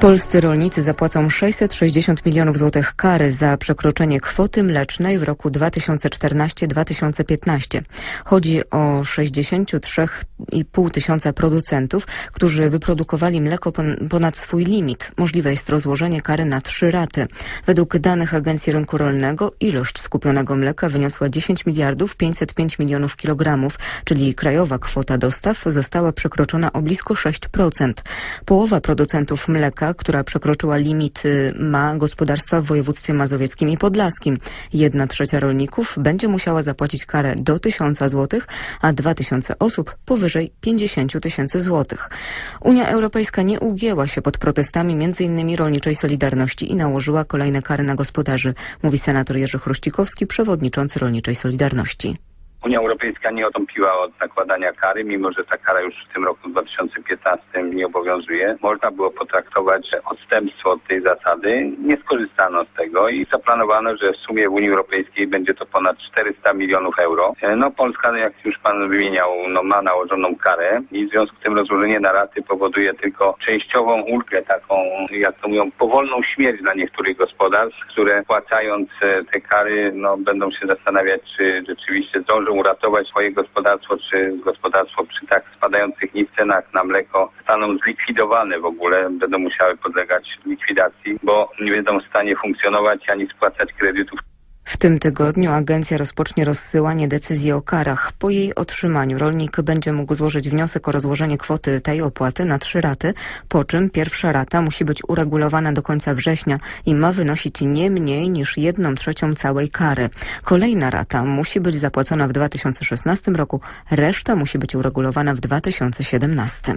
Polscy rolnicy zapłacą 660 milionów złotych kary za przekroczenie kwoty mlecznej w roku 2014-2015. Chodzi o 63,5 tysiąca producentów, którzy wyprodukowali mleko pon- ponad swój limit. Możliwe jest rozłożenie kary na trzy raty. Według danych Agencji Rynku Rolnego ilość skupionego mleka wyniosła 10 miliardów 505 milionów kilogramów, czyli krajowa kwota dostaw została przekroczona o blisko 6%. Połowa producentów mleka, która przekroczyła limity, ma gospodarstwa w województwie mazowieckim i podlaskim. Jedna trzecia rolników będzie musiała zapłacić karę do 1000 zł, a 2000 osób powyżej 50 tysięcy złotych. Unia Europejska nie ugięła się pod protestami m.in. Rolniczej Solidarności i nałożyła kolejne kary na gospodarzy, mówi senator Jerzy Chruścikowski, przewodniczący Rolniczej Solidarności. Unia Europejska nie odstąpiła od nakładania kary, mimo że ta kara już w tym roku 2015 nie obowiązuje. Można było potraktować odstępstwo od tej zasady. Nie skorzystano z tego i zaplanowano, że w sumie w Unii Europejskiej będzie to ponad 400 milionów euro. E, No Polska, jak już pan wymieniał, no, ma nałożoną karę i w związku z tym rozłożenie na raty powoduje tylko częściową ulgę, taką, jak to mówią, powolną śmierć dla niektórych gospodarstw, które płacając e, te kary, no będą się zastanawiać, czy rzeczywiście zdążą uratować swoje gospodarstwo, czy gospodarstwo przy tak spadających ich cenach na mleko staną zlikwidowane w ogóle, będą musiały podlegać likwidacji, bo nie będą w stanie funkcjonować ani spłacać kredytów. W tym tygodniu agencja rozpocznie rozsyłanie decyzji o karach. Po jej otrzymaniu rolnik będzie mógł złożyć wniosek o rozłożenie kwoty tej opłaty na trzy raty, po czym pierwsza rata musi być uregulowana do końca września i ma wynosić nie mniej niż jedną trzecią całej kary. Kolejna rata musi być zapłacona w 2016 roku, reszta musi być uregulowana w 2017.